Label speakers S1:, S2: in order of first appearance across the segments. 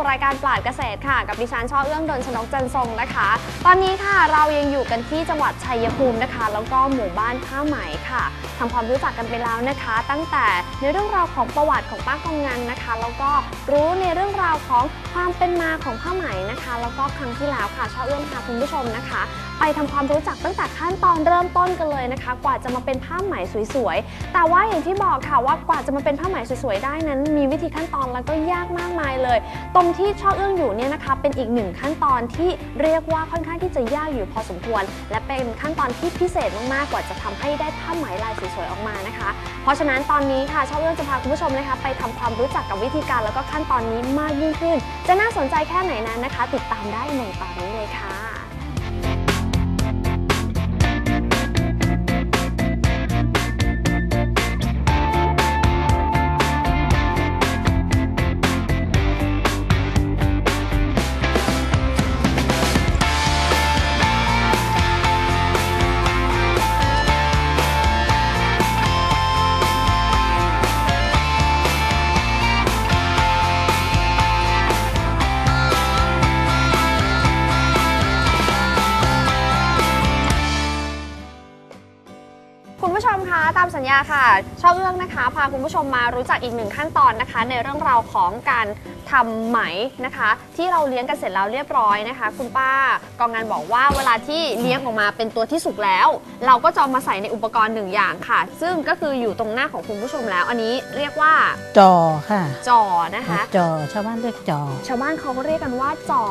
S1: สู่รายการปราดเกษตรค่ะ กับดิฉันช่อเอื้องดนชนกจันทรงนะคะ ตอนนี้ค่ะเรายังอยู่กันที่จังหวัดชัยภูมินะคะ แล้วก็หมู่บ้านผ้าไหมค่ะทำความรู้จักกันไปแล้วนะคะ ตั้งแต่ในเรื่องราวของประวัติของป้ากองงานนะคะ แล้วก็รู้ในเรื่องราวของความเป็นมาของผ้าไหมนะคะ แล้วก็ครั้งที่แล้วค่ะช่อเอื้องพาคุณผู้ชมนะคะ ไปทำความรู้จักตั้งแต่ขั้นตอนเริ่มต้นกันเลยนะคะ กว่าจะมาเป็นผ้าไหมสวยๆ แต่ว่าอย่างที่บอกค่ะว่ากว่าจะมาเป็นผ้าไหมสวยๆ ได้นั้น มีวิธีขั้นตอนแล้วก็ยากมากมายเลย ตรงที่ช่อเอื้องอยู่เนี่ยนะคะ เป็นอีกหนึ่งขั้นตอนที่เรียกว่าค่อนข้างที่จะยากอยู่พอสมควร และเป็นขั้นตอนที่พิเศษมากๆ กว่าจะทำให้ได้ผ้าไหมลายสวยๆ ออกมานะคะ เพราะฉะนั้นตอนนี้ค่ะช่อเอื้องจะพาคุณผู้ชมนะคะ ไปทำความรู้จักกับวิธีการแล้วก็ขั้นตอนนี้มากยิ่งขึ้น จะน่าสนใจแค่ไหนนั้นนะคะ ติดตามได้ในตอนนี้เลยค่ะ มคะตามสัญญาค่ะช่อเอื้องนะคะ พาคุณผู้ชมมารู้จักอีกหนึ่งขั้นตอนนะคะ ในเรื่องราวของการทำไหมนะคะ ที่เราเลี้ยงกันเสร็จแล้วเรียบร้อยนะคะ คุณป้ากองงานบอกว่าเวลาที่เลี้ยงออกมาเป็นตัวที่สุกแล้ว เราก็จะเอามาใส่ในอุปกรณ์หนึ่งอย่างค่ะ ซึ่งก็คืออยู่ตรงหน้าของคุณผู้ชมแล้ว อันนี้เรียกว่า
S2: จอค่ะ
S1: จอนะคะ
S2: จอชาวบ้านเรียกจอ
S1: ชาวบ้านเขาก็เรียกกันว่าจ่อ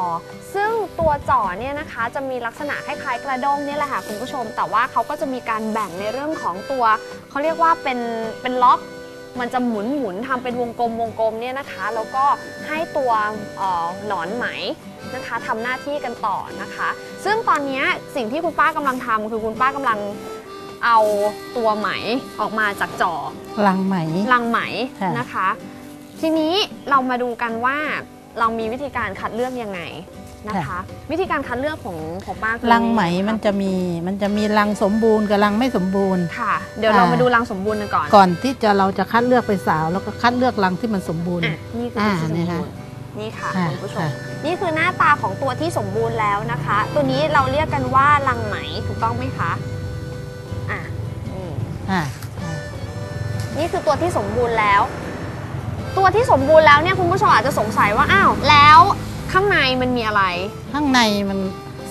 S1: ซึ่งตัวจ่อเนี่ยนะคะจะมีลักษณะคล้ายๆกระด้งเนี่ยแหละค่ะคุณผู้ชม แต่ว่าเขาก็จะมีการแบ่งในเรื่องของตัวเขาเรียกว่าเป็นเป็นล็อกมันจะหมุนหมุนทำเป็นวงกลมวงกลมเนี่ยนะคะ แล้วก็ให้ตัวเอ่อหนอนไหมนะคะทำหน้าที่กันต่อนะคะ ซึ่งตอนเนี้ยสิ่งที่คุณป้ากำลังทำคือคุณป้ากำลังเอาตัวไหมออกมาจากจ่อ
S2: ลังไหม
S1: ลังไหม
S2: ค่ะ
S1: นะคะ ทีนี้เรามาดูกันว่าเรามีวิธีการคัดเลือกยังไง นะคะ วิธีการคัดเลือกของของป้าคือ
S2: ลังไหมมันจะมีมันจะมีลังสมบูรณ์กับลังไม่สมบูรณ์
S1: ค่ะ เดี๋ยวเรามาดูรังสมบูรณ์กันก่อน
S2: ก่อนที่จะเราจะคัดเลือกไปสาว แล้วก็คัดเลือกลังที่มันสมบูรณ์
S1: อะนี่คือ
S2: อ่า
S1: ตัวที่สม
S2: เนี่ย
S1: บู
S2: ค่ะ
S1: รณ์นี่ค่ะ
S2: ค่ะ
S1: คุณผู้ชม
S2: ค่ะ
S1: นี่คือหน้าตาของตัวที่สมบูรณ์แล้วนะคะ ตัวนี้เราเรียกกันว่าลังไหมถูกต้องไหมคะอะนี่
S2: อ่า
S1: นี่คือตัวที่สมบูรณ์แล้ว ตัวที่สมบูรณ์แล้วเนี่ยคุณผู้ชมอาจจะสงสัยว่าอ้าวแล้ว ข้างในมันมีอะไร
S2: ข้างในมัน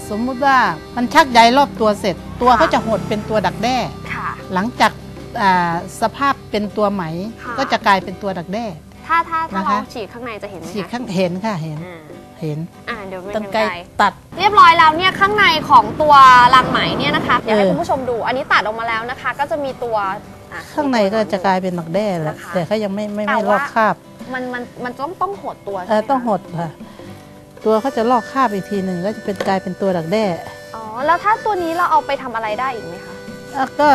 S2: สมมุติว่ามันชักใยรอบตัวเสร็จ ตัว
S1: ค่ะ
S2: เขาจะหดเป็นตัวดักแด้
S1: ค่ะ
S2: หลังจากอ่าสภาพเป็นตัวไหม
S1: ค่ะ
S2: ก็จะกลายเป็นตัวดักแด้
S1: ถ้าถ้าถ้า
S2: นะคะ
S1: เราฉีกข้างในจะเห็นไหม
S2: ฉีก
S1: คะ
S2: ข้างเห็นค่ะเห็น
S1: อ่า
S2: เห็น
S1: อ่าเดี๋ยวเป็น
S2: ตั้ง
S1: กัน
S2: ไกล
S1: ไกล
S2: ตัด
S1: เรียบร้อยแล้วเนี่ยข้างในของตัวรังไหมเนี่ยนะคะเดี๋ยวให้
S2: เออ
S1: คุณผู้ชมดู อันนี้ตัดออกมาแล้วนะคะ ก็จะมีตัวอะ
S2: ข้างในก็จะกลายเป็นดักแด้แหละ
S1: นะคะ
S2: แต่เขายังไม่ไม่
S1: แต่
S2: ไม่ล
S1: ว่า
S2: อกคราบ
S1: มันมันมันต้องต้องหดตัว
S2: เอ
S1: ใช่
S2: อ
S1: ไหมคะ
S2: ต้องหดค่ะ ตัวเขาจะลอกคราบอีกทีหนึ่งก็จะเป็นกลายเป็นตัวดักแด้
S1: อ๋อ แล้วถ้าตัวนี้เราเอาไปทำอะไรได้อีกไหมคะ
S2: แล้วก็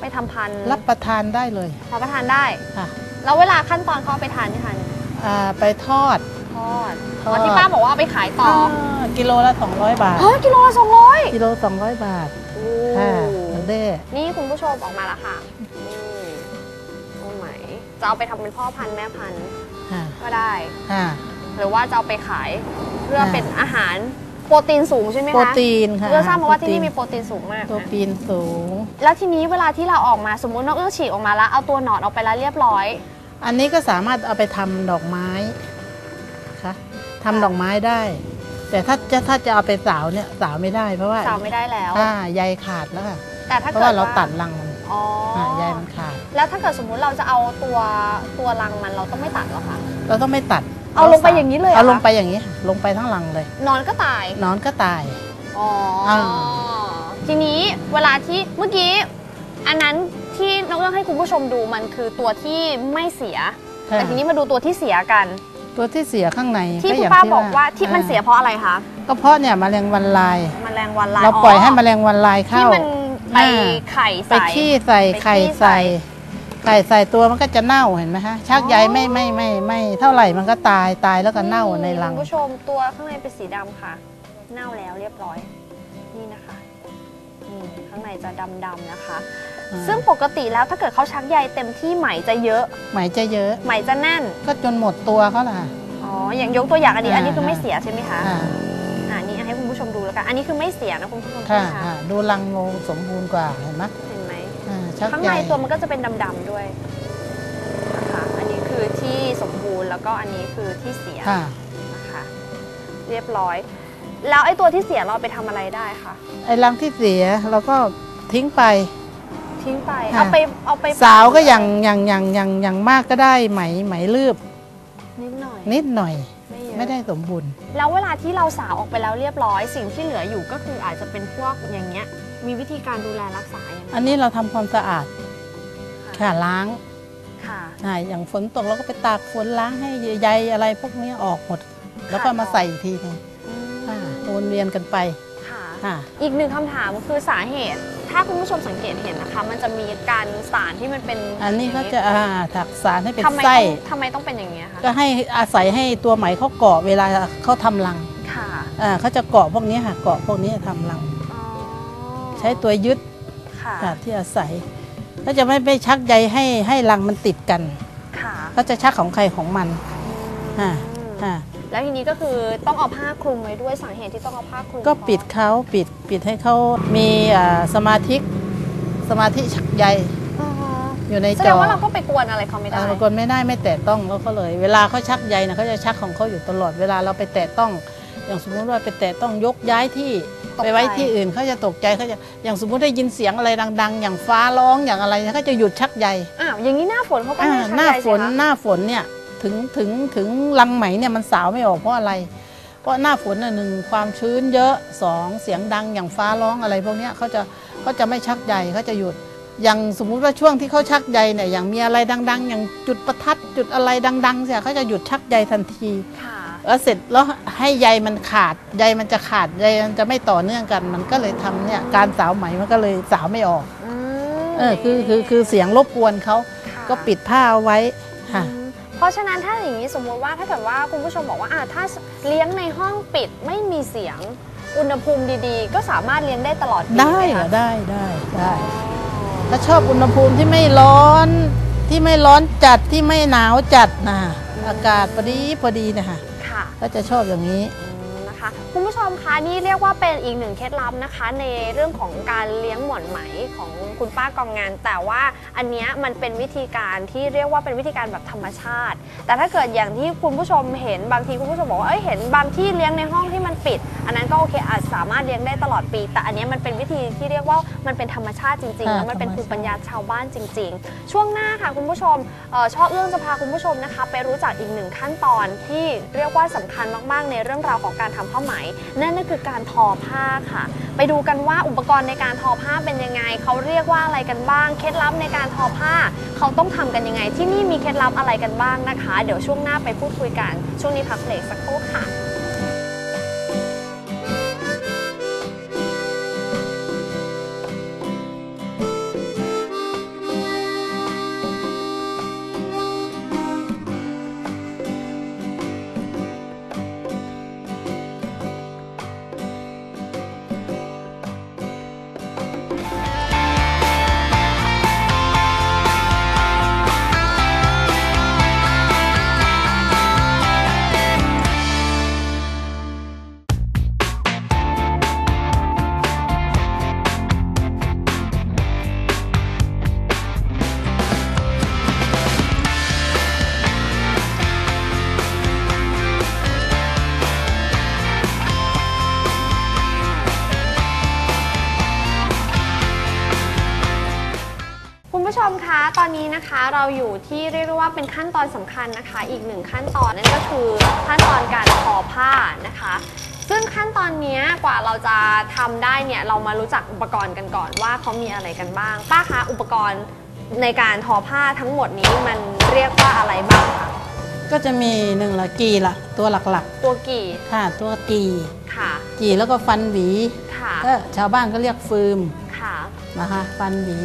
S1: ไปทำพันธุ์
S2: รับประทานได้เลย
S1: รับประทานได้
S2: ค่ะ
S1: แล้วเวลาขั้นตอนเขาเอาไปทานที่ทานยังไง
S2: อ่าไปทอด
S1: ทอด
S2: ทอด
S1: อ๋อที่ป้าบอกว่าเอาไปขายต่อา
S2: กิโลละ 200 บาท
S1: เฮ้ยกิโลละสองร้อย
S2: กิโล 200 บาทค่ะดักแด้
S1: นี่คุณผู้ชมออกมาแล้วค่ะนี่โอ้ไหมจะเอาไปทำเป็นพ่อพันธุ์แม่พันธุ์
S2: ค่ะ
S1: ก็ได้
S2: ค่ะ
S1: หรือว่าจะเอาไปขายเพื่อ
S2: ค่ะ
S1: เป็นอาหารโปรตีนสูงใช่ไหมคะ
S2: โปรตีนค่ะ
S1: เอื้อทราบมาว่าที่นี่
S2: โปร
S1: มีโปรตีนสูงมาก
S2: โปร
S1: นะ
S2: ตีนสูง
S1: แล้วทีนี้เวลาที่เราออกมาสมมุติน้องเอื้อฉีกออกมาแล้วเอาตัวหนอนออกไปแล้วเรียบร้อย
S2: อันนี้ก็สามารถเอาไปทำดอกไม้ค่ะทำดอกไม้ได้ แต่ถ้าจะถ้าจะเอาไปสาวเนี่ยสาวไม่ได้เพราะว่า
S1: สาวไม่ได้แล้ว
S2: อ่าใยขาดแล้วค่ะ
S1: แต่ถ้า
S2: เพราะ
S1: เกิด
S2: ว่าเราตัดรังมัน
S1: อ๋ออ
S2: อ่าใยมันขาด
S1: แล้วถ้าเกิดสมมุติเราจะเอาตัวตัวรังมันเราต้องไม่ตัดเหรอคะ
S2: เราต้องไม่ตัด
S1: เอาลงไปอย่างนี้เลยเหรอ
S2: เอาลง
S1: คะ
S2: ไปอย่างนี้ค่ะลงไปทั้งรังเลย
S1: นอนก็ตาย
S2: นอนก็ตาย
S1: อ๋ออา ทีนี้เวลาที่เมื่อกี้ อันนั้นที่น้องเอื้อให้คุณผู้ชมดูมันคือตัวที่ไม่เสีย
S2: ค่ะ
S1: แต่ทีนี้มาดูตัวที่เสียกัน
S2: ตัวที่เสียข้างใน
S1: ที่
S2: ก็
S1: คุณ
S2: ย่ง
S1: ป้าบอกว่าที่มัน
S2: อ่
S1: เสียเพราะอะไรคะ
S2: ก็เพราะเนี่ยแมลงวันลาย
S1: แมลงวันลาย
S2: เราปล่อยให้แมลงวันลาย
S1: ที่
S2: เข้า
S1: มันไป
S2: อ่า
S1: ไข่
S2: ไป
S1: ใส่
S2: ขี้ใส่
S1: ไป
S2: ไข่
S1: ขี้ใส่
S2: ใส่ ไข่ใส่ตัวมันก็จะเน่าเห็นไหมฮะชักใย
S1: อ๋อ
S2: ไม่ไม่ไม่ไม่เท่าไหร่มันก็ตายตายแล้วก็เน่าในรัง
S1: คุณผู้ชมตัวข้างในเป็นสีดำค่ะ เน่าแล้วเรียบร้อย นี่นะคะนี่ข้างในจะดำๆนะคะ
S2: อ่า
S1: ซึ่งปกติแล้วถ้าเกิดเขาชักใยเต็มที่ไหมจะเยอะ
S2: ไหมจะเยอะ
S1: ไหมจะแน่น
S2: ก็จนหมดตัวเขาล่ะ
S1: อ๋ออย่างยกตัวอย่างอันนี้
S2: อ่า
S1: อันนี้คือไม่เสียใช่ไหมคะ
S2: อ่า
S1: อ่านี่ให้คุณผู้ชมดูแล้วกันอันนี้คือไม่เสียนะคุณผู้ชมใช่
S2: ค่ะ
S1: ไหมคะ
S2: อ่าดูรังงูสมบูรณ์กว่าเห็นไหม
S1: ข้าง
S2: ให
S1: ใน
S2: ญ่
S1: ตัวมันก็จะเป็นดำๆด้วยนะคะอันนี้คือที่สมบูรณ์แล้วก็อันนี้คือที่เสีย
S2: ค่ะ
S1: นะคะเรียบร้อย แล้วไอ้ตัวที่เสียเราเอาไปทำอะไรได้คะ
S2: ไอ้รังที่เสียเราก็ทิ้งไป
S1: ทิ้งไป
S2: ค่ะ
S1: เอาไปเอาไป
S2: สาวก็อย่างอย่างอย่างอย่างอย่างมากก็ได้ไหมไหมลืบ
S1: นิดหน่อย
S2: นิดหน่อย
S1: ไม่เยอะ
S2: ไม่ได้สมบูรณ์
S1: แล้วเวลาที่เราสาวออกไปแล้วเรียบร้อย สิ่งที่เหลืออยู่ก็คืออาจจะเป็นพวกอย่างเงี้ย มีวิธีการดูแลรักษาอย่างไร
S2: อันนี้เราทำความสะอาด
S1: ค่ะ
S2: ค่ะล้าง
S1: ค่ะ
S2: อ่าอย่างฝนตกเราก็ไปตากฝนล้างให้ใยอะไรพวกนี้ออกหมด แล้วก็มาใส่อีกทีหนึง
S1: อืม
S2: ค่ะวนเวียนกันไป
S1: ค่ะ
S2: ค่ะ
S1: อีกหนึ่งคำถามคือสาเหตุ ถ้าคุณผู้ชมสังเกตเห็นนะคะ มันจะมีการสารที่มันเป็น
S2: อันนี้ก็จะอ่าถักสารให้เป็น
S1: ทำไม
S2: ไส้
S1: ต้องทำไมต้องเป็นอย่างนี้ยคะ
S2: ก็ให้อาศัยให้ตัวไหมเขาเกาะเวลาเขาทำรัง
S1: ค่ะ
S2: อ่าเขาจะเกาะพวกนี้ค่ะเกาะพวกนี้ทำรัง
S1: อ๋อ
S2: ใช้ตัวยึด
S1: ค่ะ
S2: ค่ะที่อาศัยก็จะไม่ไปชักใยให้ให้รังมันติดกัน
S1: ค่ะ
S2: เขาจะชักของใครของมัน
S1: อืม
S2: ค่ะค่ะ
S1: แล้วทีนี้ก็คือต้องเอาผ้าคลุมไว้ด้วยสาเหตุที่ต้องเอาผ้าคลุม
S2: ก็
S1: เพราะ
S2: ปิดเขาปิดปิดให้เขามีอ่าสมาธิสมาธิชักใย
S1: อ๋อ
S2: อยู่ใน
S1: แส
S2: จ
S1: ด
S2: อง
S1: ว่าเราก็ไปกวนอะไรเขาไม่ได้
S2: อ่าบางคนไม่ได้ไม่แตะต้องเขาก็เลย เวลาเขาชักใยนะเขาจะชักของเขาอยู่ตลอดเวลาเราไปแตะต้อง อย่างสมมุติว่าไปแตะต้องยกย้ายที่
S1: ตกใจ
S2: ไปไว้ที่อื่นเขาจะตกใจเขาจะอย่างสมมุติได้ยินเสียงอะไรดัง ๆ อย่างฟ้าร้องอย่างอะไรเนี่ยเขาจะหยุดชักใย
S1: อ้าวอย่างนี้หน้าฝนเขาก็
S2: อ่า
S1: ไม่ได้
S2: หน้า
S1: ชักใย
S2: ฝน
S1: สิคะ
S2: หน้าฝนเนี่ย ถึงถึงถึงรังไหมเนี่ยมันสาวไม่ออกเพราะอะไร เพราะหน้าฝนน่ะหนึ่งความชื้นเยอะสองเสียงดังอย่างฟ้าร้องอะไรพวกเนี้ยเขาจะเขาจะไม่ชักใยเขาจะหยุดอย่างสมมุติว่าช่วงที่เขาชักใยเนี่ยอย่างมีอะไรดัง ๆ อย่างจุดประทัดจุดอะไรดังๆเสียเขาจะหยุดชักใยทันที
S1: ค่ะ
S2: แล้วเสร็จแล้วให้ใยมันขาดใยมันจะขาดใยมันจะไม่ต่อเนื่องกัน มันก็เลยทำเนี่ยการสาวไหมมันก็เลยสาวไม่ออก
S1: อืม
S2: เออคือคือคือเสียงรบกวนเขา
S1: ค่ะ
S2: ก็ปิดผ้าเอาไว้ค่ะ
S1: อืมเพ ราะฉะนั้นถ้าอย่างนี้สมมุติว่าถ้าเกิดว่าคุณผู้ชมบอกว่าอ่าถ้าเลี้ยงในห้องปิดไม่มีเสียงอุณหภูมิดีๆ ก็สามารถเลี้ยงได้ตลอดปี
S2: ได้
S1: หม
S2: เหรอ
S1: คะ
S2: ได้ได้ได้
S1: อ๋อ
S2: ถ้าชอบอุณหภูมิที่ไม่ร้อนที่ไม่ร้อนจัดที่ไม่หนาวจัดนะอากาศพอดีพอดีนะคะ
S1: ค่ะ
S2: ก็จะชอบอย่างนี้
S1: อืมนะคะ คุณผู้ชมคะนี่เรียกว่าเป็นอีกหนึ่งเคล็ดลับนะคะ ในเรื่องของการเลี้ยงหม่อนไหมของคุณป้ากองงาน แต่ว่าอันเนี้ยมันเป็นวิธีการที่เรียกว่าเป็นวิธีการแบบธรรมชาติ แต่ถ้าเกิดอย่างที่คุณผู้ชมเห็นบางทีคุณผู้ชมบอกว่าเอ้ยเห็นบางที่เลี้ยงในห้องที่มันปิด อันนั้นก็โอเคอาจสามารถเลี้ยงได้ตลอดปี แต่อันเนี้ยมันเป็นวิธีที่เรียกว่ามันเป็นธรรมชาติจริงๆ
S2: อ่า
S1: แล้วมันเป็น
S2: ธรรม
S1: ภูมิ
S2: ชาติ
S1: ปัญญาชาวบ้านจริง ๆ ช่วงหน้าค่ะคุณผู้ชมเอ่อชอบเรื่องจะพาคุณผู้ชมนะคะ ไปรู้จักอีกหนึ่งขั้นตอนที่เรียกว่าสำคัญมากๆ ในเรื่องราวของการทำผ้าไหมนั่นก็คือการทอผ้าค่ะ ไปดูกันว่าอุปกรณ์ในการทอผ้าเป็นยังไง เขาเรียกว่าอะไรกันบ้าง เคล็ดลับในการทอผ้า เขาต้องทำกันยังไง ที่นี่มีเคล็ดลับอะไรกันบ้างนะคะ เดี๋ยวช่วงหน้าไปพูดคุยกัน ช่วงนี้พักเบรกสักครู่ค่ะ ตอนนี้นะคะเราอยู่ที่เรียกได้ว่าเป็นขั้นตอนสำคัญนะคะ อีกหนึ่งขั้นตอนนั่นก็คือขั้นตอนการทอผ้านะคะ ซึ่งขั้นตอนเนี้ยกว่าเราจะทำได้เนี่ยเรามารู้จักอุปกรณ์กันก่อนว่าเขามีอะไรกันบ้าง ป้าคะอุปกรณ์ในการทอผ้าทั้งหมดนี้มันเรียกว่าอะไรบ้างคะ
S2: ก็จะมีหนึ่งละกีละตัวหลัก
S1: ตัวกี่
S2: ๆค่ะ ตัวกี
S1: ค่ะ
S2: กีแล้วก็ฟันหวี
S1: ค่ะ
S2: ก็ชาวบ้านก็เรียกฟืม
S1: ค่ะ
S2: นะคะ ฟันหวี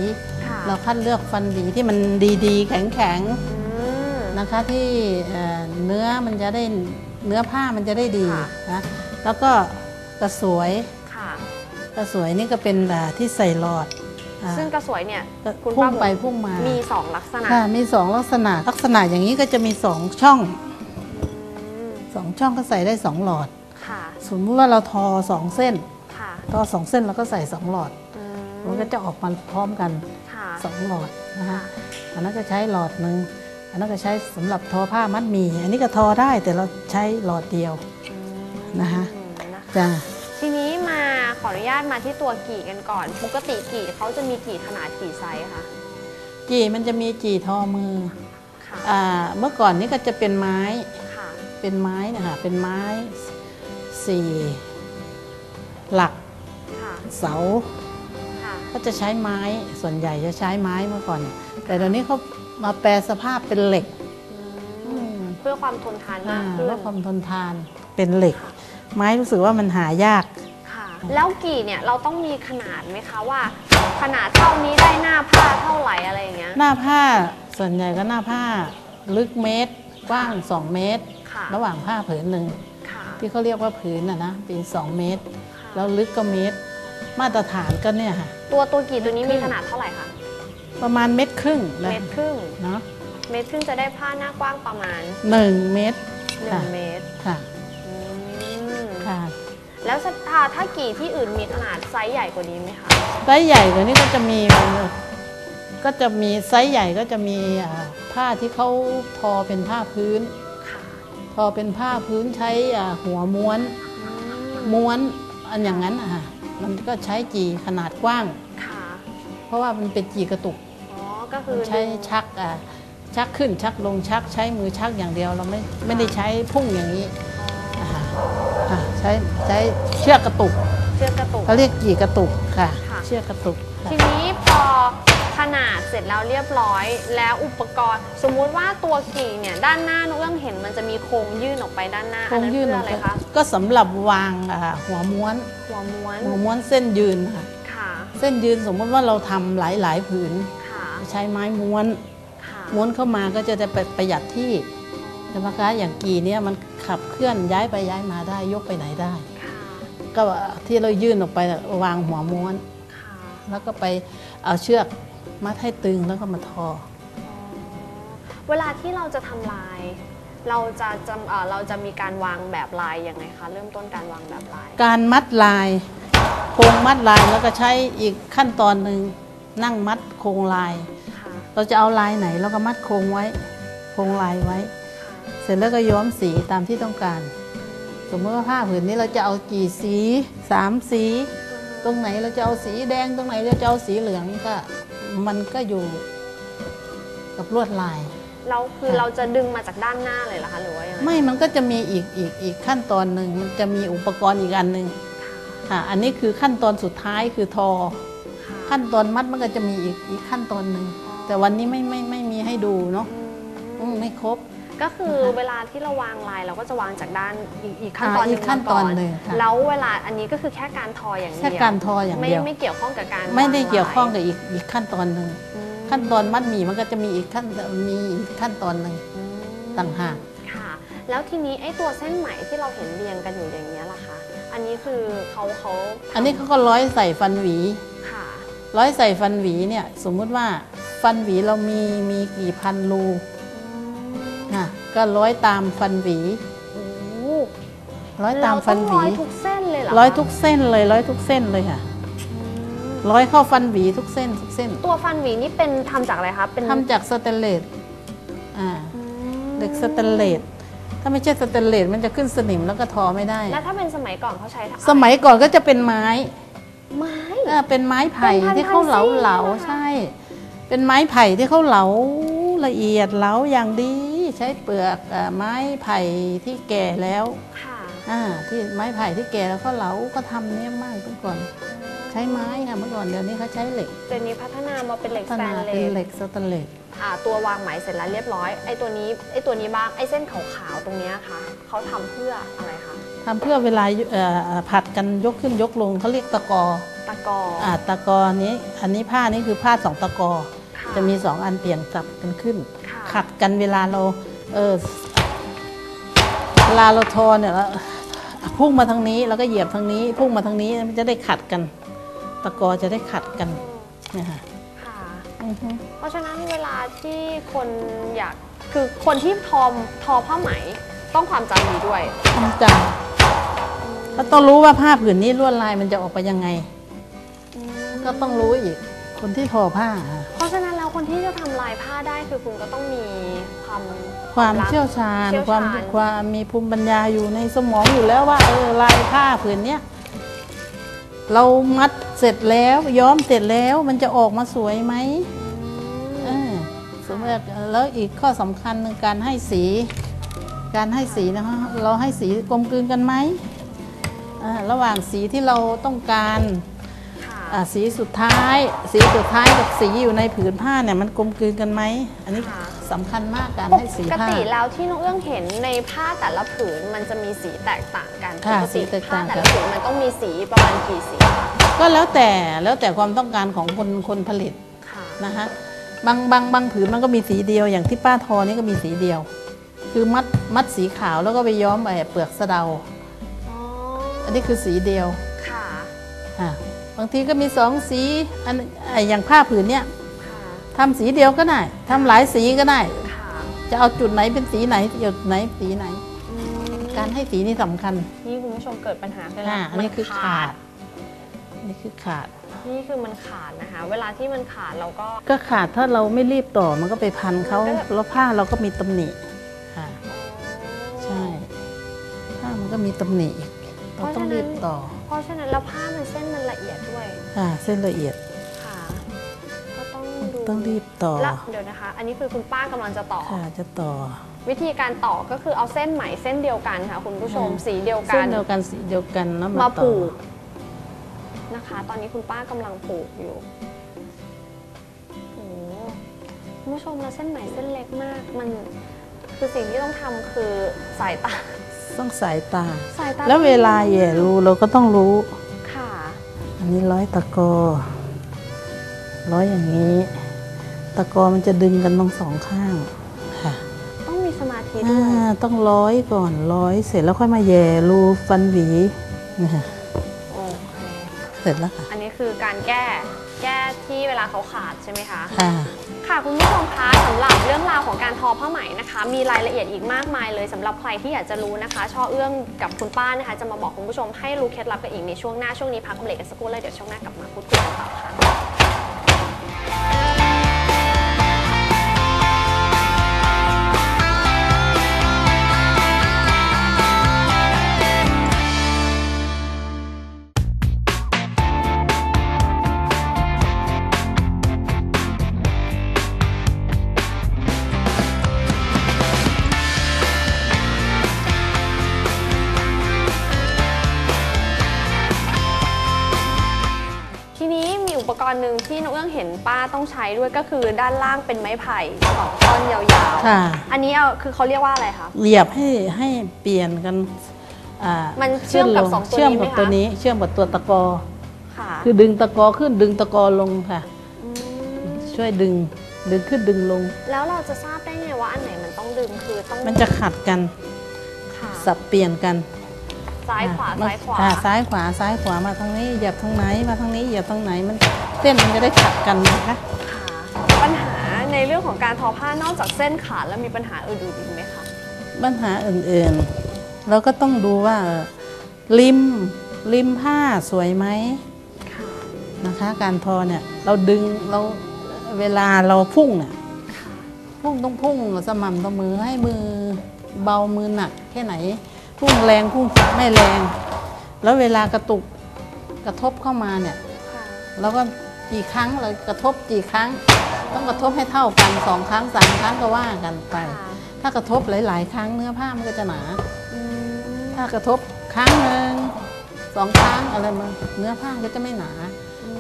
S1: ค่ะ
S2: เราคัดเลือกฟันหวีที่มันดีๆ แข็ง
S1: อืม
S2: ๆนะคะที่เอ่อเนื้อมันจะได้เนื้อผ้ามันจะได้ดี
S1: ค่ะ
S2: นะแล้วก็กระสวย
S1: ค่ะ
S2: กระสวยนี่ก็เป็นอ่าที่ใส่หลอดอ่า
S1: ซึ่งกระสวยเนี่ย
S2: ก็
S1: คุณ
S2: พุ่
S1: ป้าง
S2: ไปพุ่งมา
S1: มีสองลักษณะ
S2: ค่ะมีสองลักษณะลักษณะอย่างนี้ก็จะมีสองช่อง
S1: อืม
S2: ช่องก็ใส่ได้สองหลอด
S1: ค่ะ
S2: สมมติว่าเราทอสองเส้น
S1: ค่ะ
S2: ทอสองเส้นเราก็ใส่สองหลอด
S1: อื
S2: มันก็จะออกมาพร้อมกัน
S1: ค่ะ
S2: สองหลอดนะคะ
S1: ค่ะ
S2: อันนั้นก็ใช้หลอดหนึ่งอันนั้นก็ใช้สำหรับทอผ้ามัดหมี่อันนี้ก็ทอได้แต่เราใช้หลอดเดียว
S1: อืม
S2: นะคะ
S1: นะคะ
S2: จ้ะ
S1: ทีนี้มาขออนุญาตมาที่ตัวกี่กันก่อน ปกติกี่เขาจะมีกี่ขนาดกี่ไซส์คะ
S2: จีมันจะมีจีทอมือ
S1: ค่ะ
S2: อ่าเมื่อก่อนนี้ก็จะเป็นไม้
S1: ค่ะ
S2: เป็นไม้นะคะเป็นไม้สี่หลัก
S1: ค่ะ
S2: เสา
S1: ค่ะ
S2: ก็จะใช้ไม้ส่วนใหญ่จะใช้ไม้เมื่อก่อน แต่เดี๋ยวนี้เขามาแปลสภาพเป็นเหล็ก
S1: อืมเพื่อความทนทาน
S2: อ่ามา
S1: กขึ้น
S2: แล้วความทนทานเป็นเหล็ก ไม้รู้สึกว่ามันหายาก
S1: ค่ะ แล้วกี่เนี่ยเราต้องมีขนาดไหมคะว่า ขนาดเท่านี้ได้หน้าผ้าเท่าไหร่อะไรอย่างเงี้ย
S2: หน้าผ้าส่วนใหญ่ก็หน้าผ้าลึกเมตรกว้าง 2 เมตร
S1: ค่ะ
S2: ระหว่างผ้าผืนหนึ่ง
S1: ค่ะ
S2: ที่เขาเรียกว่าผืนนะนะเป็น2เมตร
S1: ค่ะ
S2: แล้วลึกก็เมตร มาตรฐานก็เนี่ยค่ะ
S1: ตัวตัวกี่ตัวนี้
S2: ครึ่
S1: มี
S2: ง
S1: ขนาดเท่าไหร่คะ
S2: ประมาณเม็ดครึ่งนะ
S1: เมตรครึ่ง
S2: เนาะ
S1: เมตรครึ่งจะได้ผ้าหน้ากว้างประมาณ
S2: หนึ่งเมตร
S1: 1
S2: ค่ะ
S1: เมตร
S2: ค่ะ
S1: อืม
S2: ค่ะ
S1: แล้วสถ้าถ้ากี่ที่อื่นมีขนาดไซส์ใหญ่กว่านี้ไหมคะ
S2: ไซส์ใหญ่กว่านี้ก็จะมีก็จะมีไซส์ใหญ่ก็จะมีอ่าผ้าที่เขาทอเป็นผ้าพื้น
S1: ค่ะ
S2: ทอเป็นผ้าพื้นใช้อ่าหัวม้วน
S1: อืม
S2: ม้วนอันอย่างนั้นอะ มันก็ใช้จีขนาดกว้าง
S1: ค่ะ
S2: เพราะว่ามันเป็นจีกระตุก
S1: อ๋อก็คือ
S2: มันใช้
S1: ดึง
S2: ชักอะชักขึ้นชักลงชักใช้มือชักอย่างเดียวเราไม่ไม่ได้ใช้พุ่งอย่างนี้
S1: อ๋อ
S2: อะอะใช้ใช้เชือกกระตุก
S1: เชือกกระตุก
S2: เขาเรียกจีกระตุกค่ะ
S1: ค่ะ
S2: เชือกกระตุกค่ะ
S1: ทีนี้พอขนาด เสร็จแล้วเรียบร้อย แล้วอุปกรณ์ สมมุติว่าตัวกี่เนี่ยด้านหน้าน้องเอื้องเห็นมันจะมีโครงยื่นออกไปด้านหน้า
S2: โครงยื่น
S1: อั
S2: อ
S1: นั้
S2: อนก
S1: เพื่ออะไร
S2: ไป
S1: คะ
S2: ก็สำหรับวางอะหัวม้วน
S1: หัวม้วน
S2: หัวม้วนเส้นยืนค่ะ
S1: ค่ะ
S2: เส้นยืนสมมติว่าเราทำหลายหลายๆผืน
S1: ค่ะ
S2: ใช้ไม้ม้วน
S1: ค่ะ
S2: ม้วนเข้ามาก็จะได้ประหยัดที่ใช่ไหมคะอย่างกีเนี่ยมันขับเคลื่อนย้ายไปย้ายมาได้ยกไปไหนได้
S1: ค่ะ
S2: ก็ที่เรายื่นออกไปวางหัวม้วน
S1: ค่ะ
S2: แล้วก็ไปเอาเชือก มัดให้ตึงแล้วก็มาทอ
S1: อ๋อเวลาที่เราจะทำลาย เราจะจำเอ่อเราจะมีการวางแบบลายยังไงคะ เริ่มต้นการวางแบบลาย
S2: การมัดลาย โครงมัดลายแล้วก็ใช้อีกขั้นตอนหนึ่งนั่งมัดโครงลาย
S1: ค่ะ
S2: เราจะเอาลายไหนเราก็มัดโครงไว้ โครงลายไว้
S1: ค่ะ
S2: เสร็จแล้วก็ย้อมสีตามที่ต้องการ สมมติว่าผ้าผืนนี้เราจะเอากี่สีสามสี ตรงไหนเราจะเอาสีแดงตรงไหนเราจะเอาสีเหลืองก็ มันก็อยู่กับลวดลาย
S1: เราคือเราจะดึงมาจากด้านหน้าเลยเหรอคะหรือว่ายังไง
S2: ไม่มันก็จะมีอีกอีกอีกขั้นตอนหนึ่งมันจะมีอุปกรณ์อีกอันหนึ่งค่ะอันนี้คือขั้นตอนสุดท้ายคือทอ
S1: ค่ะ
S2: ขั้นตอนมัดมันก็จะมีอีกอีกขั้นตอนหนึ่งแต่วันนี้ไม่ไม่ไม่มีให้ดูเนาะ
S1: อื
S2: อื
S1: ม
S2: มไม่ครบ
S1: ก็คือ
S2: นะคะ
S1: เวลาที่เราวางลายเราก็จะวางจากด้านอีกอีกขั้นตอน
S2: อ่า
S1: ห
S2: อี
S1: นึ่
S2: ก
S1: ง
S2: ขั้น
S1: มาก่อน
S2: ตอนหนึ่งค่ะ
S1: แล้วเวลาอันนี้ก็คือแค่การทออย่างเดียว
S2: แค่การทออย่าง
S1: ไม่
S2: เดียว
S1: ไม่เกี่ยวข้องกับการ
S2: ไม่ได้
S1: วางลา
S2: เกี่ยวข้องกับอีกอีกขั้นตอนหนึ่ง
S1: อืม
S2: ขั้นตอนมัดหมี่มันก็จะมีอีกขั้นมีอีกขั้นตอนหนึ่ง
S1: อืม
S2: ต่างหาก
S1: ค่ะ แล้วทีนี้ไอ้ตัวเส้นไหมที่เราเห็นเรียงกันอยู่อย่างนี้ยล่ะคะอันนี้คือเขาเขาทำ
S2: อันนี้เขาก็ร้อยใส่ฟันหวี
S1: ค่ะ
S2: ร้อยใส่ฟันหวีเนี่ยสมมุติว่าฟันหวีเรามีมีกี่พันรูนะ ก็ร้อยตามฟันหวี
S1: โอ้โห
S2: ร้อยตามฟันหวี
S1: เราต้องร้อยทุกเส้นเลยเหรอคะ
S2: ร้อยทุกเส้นเลยร้อยทุกเส้นเลยค่ะ
S1: อืม
S2: ร้อยเข้าฟันหวีทุกเส้นทุกเส้น
S1: ตัวฟันหวีนี่เป็นทำจากอะไรคะ เป็น
S2: ทำจากสแตนเลสอ่า
S1: อืม
S2: เหล็กสแตนเลส ถ้าไม่ใช่สแตนเลสมันจะขึ้นสนิมแล้วก็ทอไม่ได้
S1: แล้วถ้าเป็นสมัยก่อนเขาใช้ทำ
S2: สมัยก่อนก็จะเป็นไม้
S1: ไม้
S2: เออเป็นไม้ไผ่
S1: เป็นพันๆ
S2: ที่เขาเหลา
S1: ซี่
S2: เหลา
S1: เหรอคะ
S2: ใช่ เป็นไม้ไผ่ที่เขาเหลาละเอียดเหลาอย่างดี ใช้เปลือกเอ่อไม้ไผ่ที่แก่แล้ว
S1: ค่ะ
S2: อ่าที่ไม้ไผ่ที่แก่แล้วก็เหลาก็ทำเนี้ยมากเมื่อก่อน ใช้ไม้ค่ะเมื่อก่อนเดี๋ยวนี้เขาใช้เหล็ก
S1: เดี๋ยวนี้พัฒนามาเป็นเหล็ก
S2: พั
S1: ส
S2: ฒ
S1: แต
S2: นาน
S1: เล
S2: เป็น
S1: ส
S2: เหล็กสแตนเลส
S1: อ่าตัววางไหมเสร็จแล้วเรียบร้อยไอ้ตัวนี้ไอ้ตัวนี้บ้างไอ้เส้นขาวๆตรงเนี้ยค่ะเขาทำเพื่ออะไรคะ
S2: ทำเพื่อเวลาเอ่อผัดกันยกขึ้นยกลงเขาเรียกตะกอ
S1: ตะกอ
S2: อ่าตะกอนี้ อันนี้ผ้านี้คือผ้าสองตะกอ
S1: ค่
S2: จะมีสองอันเปลี่ยนสับกันขึ้น
S1: ค่ะ
S2: ขัดกันเวลาเราเออเวลาเราทอเนี่ยแล้วพุ่งมาทางนี้แล้วก็เหยียบทางนี้ พุ่งมาทางนี้มันจะได้ขัดกัน ตะกอจะได้ขัดกันเนี่ยค่ะ
S1: ค่ะ
S2: อือฮึ
S1: เพราะฉะนั้นเวลาที่คนอยากคือคนที่ทอมทอผ้าไหมต้องความจำดีด้วย
S2: ทำจากก็ต้องรู้ว่าผ้าผืนนี้ลวดลายมันจะออกไปยังไง ก็ต้องรู้อีกคนที่ทอผ้าค่ะ
S1: เพราะฉะนั้น แล้วคนที่จะทำลายผ้าได้คือคุณก็ต้องมีความ
S2: ความ
S1: รัก
S2: เชี่ยวชาญ
S1: เชี่ยว
S2: ความ
S1: ชาญ
S2: ความมีภูมิปัญญาอยู่ในสมองอยู่แล้วว่าเออลายผ้าผืนเนี้ยเรามัดเสร็จแล้วย้อมเสร็จแล้วมันจะออกมาสวยไหมเออสมมติแล้วอีกข้อสำคัญหนึ่งการให้สี การให้สีนะคะเราให้สีกลมกลืนกันไหมอ่าระหว่างสีที่เราต้องการ
S1: ค่ะ
S2: อ่า สีสุดท้าย สีสุดท้ายกับสีอยู่ในผืนผ้าเนี่ยมันกลมกลืนกันไหม อันนี้
S1: ค่ะ
S2: สำคัญมากการ
S1: ป
S2: ให้สี
S1: ก
S2: ผ้า
S1: ติแล้วที่น้องเอื้องเห็นในผ้าแต่ละผืนมันจะมีสีแตกต่างกัน
S2: ค่ะ
S1: ปก
S2: สี
S1: ติ
S2: แตก
S1: ผ้า
S2: ต่างกัน
S1: แต่ละผืนมันต้องมีสีประมาณกี่สีคะ
S2: ก็แล้วแต่แล้วแต่ความต้องการของคนคนผลิต
S1: ค่ะ
S2: นะคะบางบางบางผืนมันก็มีสีเดียวอย่างที่ป้าทอนี่ก็มีสีเดียว คือมัดมัดสีขาวแล้วก็ไปย้อมไปเปลือกสะเดา
S1: อ๋อ
S2: อันนี้คือสีเดียว
S1: ค่ะ
S2: อะ บางทีก็มีสองสีอันไออย่างผ้าผืนเนี่ย
S1: ค่ะ
S2: ทำสีเดียวก็ได้ทำหลายสีก็ได้
S1: ค่ะ
S2: จะเอาจุดไหนเป็นสีไหนจุดไหนสีไหน
S1: อืม
S2: การให้สีนี่สำคัญ
S1: นี่คุณผู้ชมเกิดปัญหาขึ้น
S2: อ่า
S1: แล้ว
S2: อันนี้คือขาดอันนี่คือขาด
S1: นี่คือมันขาดนะคะ เวลาที่มันขาดเราก็
S2: ก็ขาดถ้าเราไม่รีบต่อมันก็ไปพันเขา
S1: มันก็
S2: แล้วผ้าเราก็มีตำหนิค่ะใช่ ผ้ามันก็มีตำหนิอีกเราต้องรีบต่อ
S1: เพราะฉะนั้นแล้วผ้ามันเส้นมันละเอียดด้วย
S2: ค่ะ เส้นละเอียด
S1: ค่ะก็ต้องดู
S2: ต้องรีบต่อ
S1: แล้วเดี๋ยวนะคะ อันนี้คือคุณป้ากำลังจะต่อ
S2: ค่ะจะต่อ
S1: วิธีการต่อก็คือเอาเส้นไหมเส้นเดียวกันค่ะ คุณผู้ชม
S2: อืม
S1: สีเดียวกั
S2: เส้น
S1: น
S2: เดียวกันสีเดียวกันแล้ว
S1: มา
S2: มาต่
S1: ผู
S2: อก
S1: นะคะ ตอนนี้คุณป้ากำลังผูกอยู่โอ้โหคุณผู้ชมแล้วเส้นไหมเส้นเล็กมาก มันคือสิ่งที่ต้องทำคือสายตา
S2: ต้องสายตา
S1: สายตา
S2: แล้วเวลาแย่รูเราก็ต้องรู้
S1: ค่ะ
S2: อันนี้ร้อยตะกอ ร้อยอย่างนี้ ตะกอมันจะดึงกันตรงสองข้างค่ะ
S1: ต้องมีสมาธิ
S2: อ่า
S1: ด้วย
S2: ต้องร้อยก่อนร้อยเสร็จแล้วค่อยมาแย่รูฟันหวีนะคะ
S1: โอเค
S2: เสร็จแล้วค่ะ
S1: อันนี้คือการแก้ แก้ที่เวลาเขาขาดใช่ไหมคะ
S2: ค่ะ
S1: ค่ะคุณผู้ชมคะสำหรับเรื่องราวของการทอผ้าไหมนะคะ มีรายละเอียดอีกมากมายเลยสำหรับใครที่อยากจะรู้นะคะ ช่อเอื้องกับคุณป้านะคะ จะมาบอกคุณผู้ชมให้รู้เคล็ดลับกันอีกในช่วงหน้าช่วงนี้พักเบรกกันสักครู่เลยเดี๋ยวช่วงหน้ากลับมาพูดคุยกันต่อค่ะ หนึ่งที่น้องเอื้องเห็นป้าต้องใช้ด้วยก็คือด้านล่างเป็นไม้ไผ่สองท่อนยาว
S2: ค่ะ
S1: ๆ อันนี้เอาคือเขาเรียกว่าอะไรคะ
S2: เหยียบให้ให้เปลี่ยนกันอ่า
S1: มันเชื่อมกับ
S2: ขึ้นล
S1: สองตัว
S2: เชื่อม
S1: นี้ไหม
S2: กับ
S1: คะ
S2: ตัวนี้ เชื่อมกับตัวตะกอ
S1: ค่ะ
S2: คือดึงตะกอขึ้นดึงตะกอลงค่ะ
S1: ม
S2: ช่วยดึงดึงขึ้นดึงลง
S1: แล้วเราจะทราบได้ไงว่าอันไหนมันต้องดึงคือต้อง
S2: มันจะขัดกัน
S1: ค่ะ
S2: สับเปลี่ยนกัน
S1: ซ้ายขวา
S2: อะ
S1: ซ้ายขวา
S2: อะซ้ายขวาซ้ายขวามาทางนี้เหยียบทางไหนมาทางนี้เหยียบทางไหนมัน เส้นมันจะได้ขัดกันนะคะ
S1: ค่ะปัญหาในเรื่องของการทอผ้านอกจากเส้นขาดแล้วมีปัญหาอื่นๆอีกไหมคะ
S2: ปัญหาอื่นๆ เราก็ต้องดูว่าริมริมผ้าสวยไหม
S1: ค่ะ
S2: นะคะ การทอเนี่ยเราดึงเราเวลาเราพุ่งเนี่ย
S1: ค่ะ
S2: พุ่งต้องพุ่งสม่ำเสมอให้มือเบามือหนักแค่ไหน พุ่งแรงพุ่งไม่แรง แล้วเวลากระตุกกระทบเข้ามาเนี่ย
S1: ค่ะ
S2: แล้วก็ กี่ครั้งเรากระทบกี่ครั้ง ต้องกระทบให้เท่ากันสองครั้งสามครั้งก็ว่ากันไป
S1: ค่ะ
S2: ถ้ากระทบหลาย ๆ ครั้งเนื้อผ้ามันก็จะหนา
S1: อืม
S2: ถ้ากระทบครั้งหนึ่งสองครั้งอะไรมันเนื้อผ้าก็จะไม่หนา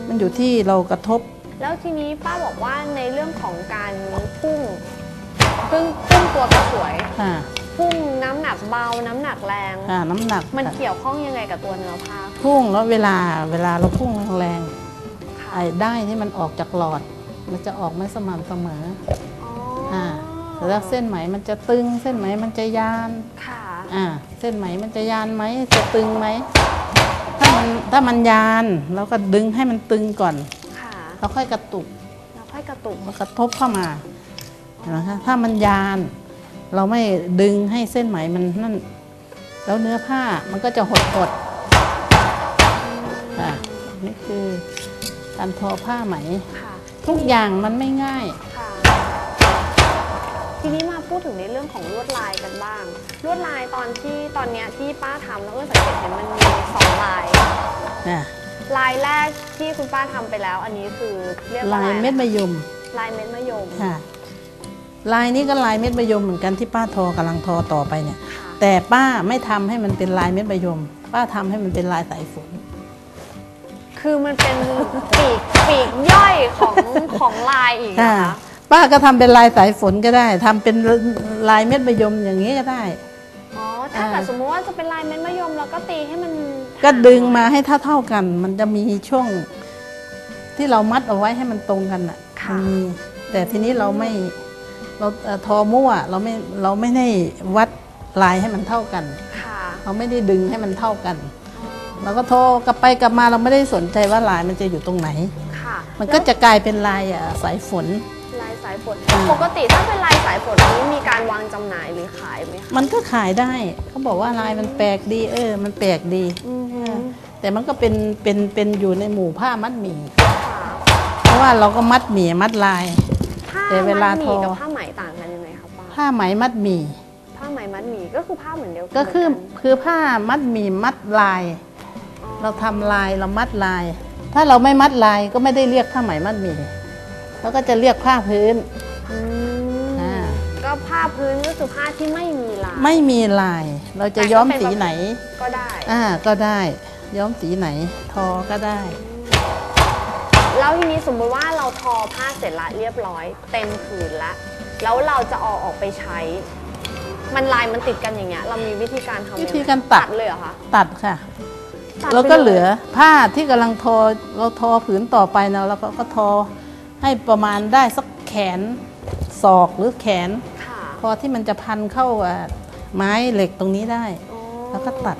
S2: มันอยู่ที่เรากระทบ
S1: แล้วทีนี้ป้าบอกว่าในเรื่องของการพุ่งพุ่งพุ่งตัวกระสวย
S2: ค่ะ
S1: พุ่งน้ำหนักเบา น้ำหนักแรง
S2: ค่ะน้ำหนัก
S1: มัน
S2: ค่ะ
S1: เกี่ยวข้องยังไงกับตัวเนื้อผ้า
S2: พุ่งแล้วเวลาเวลาเราพุ่งแรงๆ
S1: ค่ะ
S2: ไอ้ได้ที่มันออกจากหลอด มันจะออกไม่สม่ำเสมอ
S1: อ๋อ
S2: อ่าแล้วเส้นไหมมันจะตึง เส้นไหมมันจะยาน
S1: ค่ะ
S2: อ่าเส้นไหมมันจะยานไหมจะตึงไหมถ้ามันถ้ามันยานเราก็ดึงให้มันตึงก่อน
S1: ค่ะ
S2: แล้วค่อยกระตุก
S1: แล้วค่อยกระตุก
S2: แล้วกระทบเข้ามาเห็นไหมคะถ้ามันยาน เราไม่ดึงให้เส้นไหมมันนั่น แล้วเนื้อผ้ามันก็จะหดหดค่ะนี่คือ การทอผ้าไหม
S1: ค่ะ
S2: ทุกอย่างมันไม่ง่าย
S1: ค่ะ ทีนี้มาพูดถึงในเรื่องของลวดลายกันบ้าง ลวดลายตอนที่ตอนเนี้ยที่ป้าทำแล้วก็สังเกตเห็นมันมีสองลาย
S2: นะ
S1: ลายแรกที่คุณป้าทำไปแล้ว อันนี้คือเรียกว่า
S2: ลายเม็ดมะยม
S1: ลายเม็ดมะยม
S2: ค่ะ ลายนี้ก็ลายเม็ดมะยมเหมือนกันที่ป้าทอกำลังทอต่อไปเนี่ย
S1: ค่ะ
S2: แต่ป้าไม่ทำให้มันเป็นลายเม็ดมะยม ป้าทำให้มันเป็นลายสายฝน
S1: คือมันเป็นปีกปีกย่อยของของลายอีกนะ
S2: ค่ะ
S1: คะ
S2: ป้าก็ทำเป็นลายสายฝนก็ได้ทำเป็นลายเม็ดมะยมอย่างนี้ก็ได้
S1: อ๋อถ้าเกิดสมมติว่าจะเป็นลายเม็ดมะยมเราก็ตีให้มัน
S2: ก็ดึงมาให้เท่าเท่าๆกัน มันจะมีช่วงที่เรามัดเอาไว้ให้มันตรงกันอะ
S1: ค่ะ
S2: มันมีแต่ทีนี้เราไม่เราเอ่อทอมั่วเราไม่เราไม่ได้วัดลายให้มันเท่ากัน
S1: ค่ะ
S2: เราไม่ได้ดึงให้มันเท่ากัน
S1: อ๋อ
S2: เราก็โทรกลับไปกลับมาเราไม่ได้สนใจว่าลายมันจะอยู่ตรงไหน
S1: ค่ะ
S2: มันก็จะกลายเป็นลายอะสายฝน
S1: ลายสายฝน
S2: อ่า
S1: ปกติถ้าเป็นลายสายฝนนี้มีการวางจำหน่ายหรือขายไหมคะ
S2: มันก็ขายได้เขาบอกว่าลายมันแปลกดี เออ มันแปลกดี
S1: อือฮึ
S2: แต่มันก็เป็นเป็นเป็นอยู่ในหมู่ผ้ามัดหมี่
S1: ค่ะ
S2: เพราะว่าเราก็มัดหมี่มัดลาย
S1: ผ้า
S2: แต่เวลา
S1: มัดห
S2: ท
S1: มี่
S2: อ
S1: กับผ้าไหมต่างกันยังไงคะป้า
S2: ผ้าไหมมัดหมี่
S1: ผ้าไหมมัดหมี่ก็คือผ้าเหมือนเดียวกัน
S2: ก็คือ
S1: เหมืนน
S2: คือผ้ามัดหมี่มัดลาย
S1: อ๋อ
S2: เราทำลายเรามัดลาย ถ้าเราไม่มัดลายก็ไม่ได้เรียกผ้าไหมมัดหมี่เราก็จะเรียกผ้าพื้น
S1: อืม
S2: อ่า
S1: ก็ผ้าพื้นก็คือผ้าที่ไม่มีลาย
S2: ไม่มีลาย เราจะย้อมสีไหน
S1: ก็ได้
S2: อ่าก็ได้ ย้อมสีไหน ทอก็ได้
S1: แล้วทีนี้สมมุติว่าเราทอผ้าเสร็จละเรียบร้อย เต็มผืนละ แล้วเราจะเอาออกไปใช้ มันลายมันติดกันอย่างเงี้ย เรามีวิธีการทำยังไง
S2: วิธีการตัด
S1: เลยเหรอคะ
S2: ตัดค่ะ
S1: ตัด
S2: แล้วก็
S1: ไป
S2: เหลือผ้าที่กำลังทอเราทอผืนต่อไปนะเราก็ก็ทอให้ประมาณได้สักแขนศอกหรือแขน
S1: ค่ะ
S2: พอที่มันจะพันเข้าอะไม้เหล็กตรงนี้ได้
S1: อ๋อ
S2: แล้วก็ตัด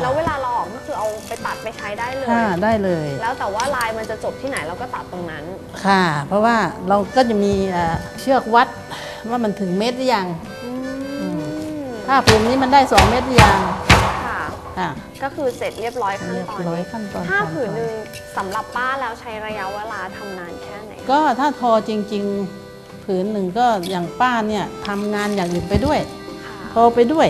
S1: แล้วเวลาเราออกก็คือเอาไปตัดไปใช้ได้เลย
S2: ค่ะได้เลย
S1: แล้วแต่ว่าลายมันจะจบที่ไหนเราก็ตัดตรงนั้น
S2: ค่ะ เพราะว่าเราก็จะมีอะเชือกวัดว่ามันถึงเม็ดหรือยัง
S1: อืม
S2: ผ้าผืนนี้มันได้ 2 เม็ดหรือยัง
S1: ค่ะ
S2: ค่ะ
S1: ก็คือเสร็จเรียบร้อยขั้น
S2: เรียบ
S1: ตอน
S2: ร้อย
S1: นี้
S2: ขั้นตอน
S1: ผ้า
S2: การ
S1: ผืน
S2: ทอ
S1: หนึ่งสำหรับป้าแล้วใช้ระยะเวลาทำนานแค่ไหน
S2: ก็ถ้าทอจริง ๆ ผืนหนึ่งก็อย่างป้าเนี่ยทำงานอย่างอื่นไปด้วย
S1: ค่ะ
S2: ทอไปด้วย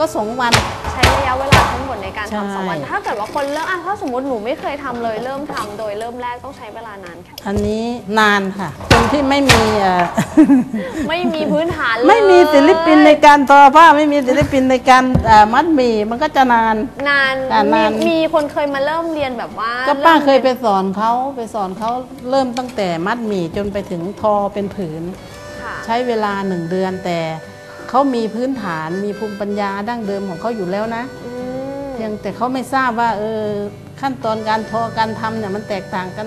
S2: ก็สองวัน
S1: ใช้ระยะเวลาทั้งหมดในการ
S2: ใช่
S1: ทำสองวันถ้าเกิดว่าคนเริ่มอะถ้าสมมติหนูไม่เคยทำเลยเริ่มทำโดยเริ่มแรกต้องใช้เวลานานแค่
S2: อันนี้นานค่ะคนที่ไม่มีเอ่อ
S1: ไม่มีพื้นฐานเลย
S2: ไม่มีศิลปินในการทอผ้าไม่มีศิลปินในการเอ่อมัดหมี่มันก็จะนาน
S1: นาน
S2: อะ
S1: มี
S2: นาน
S1: มีคนเคยมาเริ่มเรียนแบบว่า
S2: ก็ป้า
S1: ริ่ม
S2: เคยไปสอนเขาไปสอนเขาเริ่มตั้งแต่มัดหมี่จนไปถึงทอเป็นผืน
S1: ค่ะ
S2: ใช้เวลาหนึ่งเดือนแต่ เขามีพื้นฐานมีภูมิปัญญาดั้งเดิมของเขาอยู่แล้วนะ
S1: อืม
S2: เพียงแต่เขาไม่ทราบว่าเออขั้นตอนการทอการทำเนี่ยมันแตกต่างกัน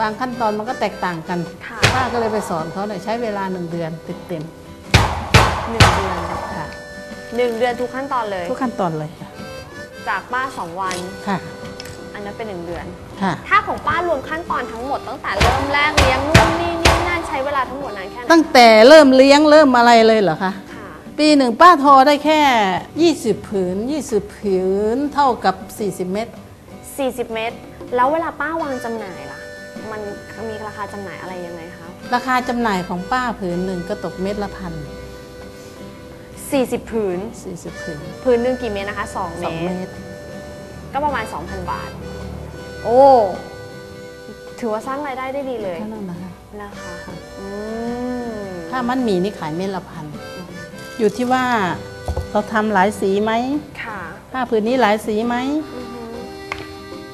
S2: บางขั้นตอนมันก็แตกต่างกัน
S1: ค่ะ
S2: ป้าก็เลยไปสอนเขาเนี่ยใช้เวลาหนึ่งเดือนเต็ม
S1: หนึ่งเดือน
S2: ๆค่ะ
S1: หนึ่งเดือนทุกขั้นตอนเลย
S2: ทุกขั้นตอนเลยค่ะ
S1: จากป้าสองวัน
S2: ค่ะ
S1: อันนั้นเป็นหนึ่งเดือน
S2: ค่ะ
S1: ถ้าของป้ารวมขั้นตอนทั้งหมดตั้งแต่เริ่มแรกเลี้ยงนู่นนี่นี่นั่น ใช้เวลาทั้งหมดนานแค่ไหน
S2: ตั้งแต่เริ่มเลี้ยงเริ่มอะไรเลยเหรอคะ
S1: ค่ะ
S2: ปีหนึ่งป้าทอได้แค่ 20 ผืน 20 ผืนเท่ากับ 40 เม็ด
S1: 40 เมตร แล้วเวลาป้าวางจำหน่ายล่ะ มันมีราคาจำหน่ายอะไรยังไงคะ
S2: ราคาจำหน่ายของป้าผืนหนึ่งก็ตกเม็ดละพัน
S1: 40 ผืน
S2: 40 ผืน
S1: ผืนหนึ่งกี่เมตรนะคะ 2 เม
S2: สอง
S1: ต
S2: เม
S1: ร
S2: ตร
S1: ก็ประมาณ 2,000 บาท โอ้ ถือว่าสร้างรายได้ได้ดีเลย
S2: เท่านั้นนะคะ
S1: นะคะอืม
S2: ถ้ามันหมีนี่ขายเม็ดละพัน อยู่ที่ว่าเราทำหลายสีไหม
S1: ค่ะ
S2: ผ้าผืนนี้หลายสีไหม
S1: อือฮึ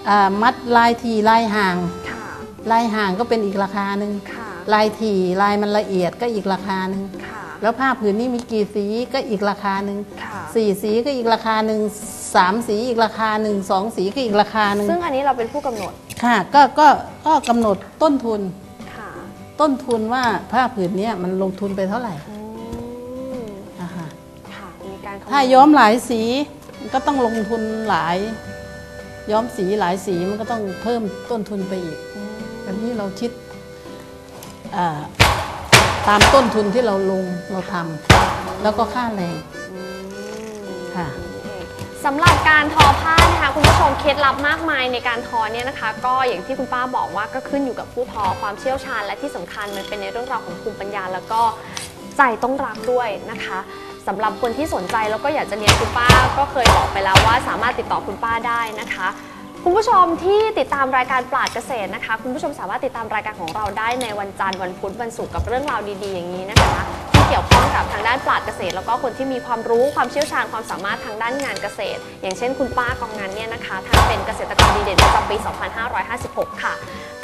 S2: อ่ามัดลายทีลายห่าง
S1: ค่ะ
S2: ลายห่างก็เป็นอีกราคาหนึ่ง
S1: ค่ะ
S2: ลายถี่ลายมันละเอียดก็อีกราคาหนึ่ง
S1: ค่ะ
S2: แล้วผ้าผืนนี้มีกี่สีก็อีกราคาหนึ่ง
S1: ค่ะ
S2: สี่สีก็อีกราคาหนึ่งสามสีอีกราคาหนึ่งสองสีก็อีกราคาหนึ่ง
S1: ซึ่งอันนี้เราเป็นผู้กำหนด
S2: ค่ะก็ก็ก็กำหนดต้นทุน
S1: ค่ะ
S2: ต้นทุนว่าผ้าผืนเนี้ยมันลงทุนไปเท่าไหร่
S1: อืม
S2: อ่าฮะ
S1: ค่ะมีการคำนวณ
S2: ถ้าย้อมหลายสีมันก็ต้องลงทุนหลาย ย้อมสีหลายสีมันก็ต้องเพิ่มต้นทุนไปอีก
S1: อืม
S2: อันนี้เราคิดอ่าตามต้นทุนที่เราลงเราทำแล้วก็ค่าแรง
S1: อืม
S2: ค่ะ
S1: สำหรับการทอผ้านะคะคุณผู้ชมเคล็ดลับมากมายในการทอเนี่ยนะคะ ก็อย่างที่คุณป้าบอกว่าก็ขึ้นอยู่กับผู้ทอความเชี่ยวชาญ และที่สำคัญมันเป็นในเรื่องราวของภูมิปัญญา แล้วก็ใจต้องรักด้วยนะคะสำหรับคนที่สนใจแล้วก็อยากจะเรียนคุณป้าก็เคยบอกไปแล้วว่าสามารถติดต่อคุณป้าได้นะคะ คุณผู้ชมที่ติดตามรายการปราดเกษตรนะคะ คุณผู้ชมสามารถติดตามรายการของเราได้ในวันจันทร์วันพุธวันศุกร์กับเรื่องราวดีๆ อย่างนี้นะคะ กี่ยวข้องกับทางด้านปราดเกษตร แล้วก็คนที่มีความรู้ความเชี่ยวชาญความสามารถทางด้านงานเกษตร อย่างเช่นคุณป้ากองนั้นเนี่ยนะคะท่านเป็นเกษตรกรดีเด่นประจำปี 2556 ค่ะ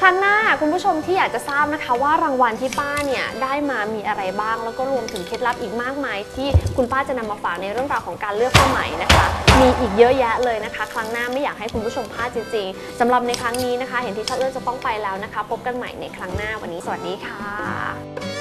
S1: ครั้งหน้าคุณผู้ชมที่อยากจะทราบนะคะว่ารางวัลที่ป้าเนี่ยได้มามีอะไรบ้าง แล้วก็รวมถึงเคล็ดลับอีกมากมาย ที่คุณป้าจะนำมาฝากในเรื่องราวของการเลือกผ้าไหมนะคะ มีอีกเยอะแยะเลยนะคะ ครั้งหน้าไม่อยากให้คุณผู้ชมพลาดจริงๆสำหรับในครั้งนี้นะคะ เห็นที่ชอบเลือกจะต้องไปแล้วนะคะ พบกันใหม่ในครั้งหน้าวันนี้สวัสดีค่ะ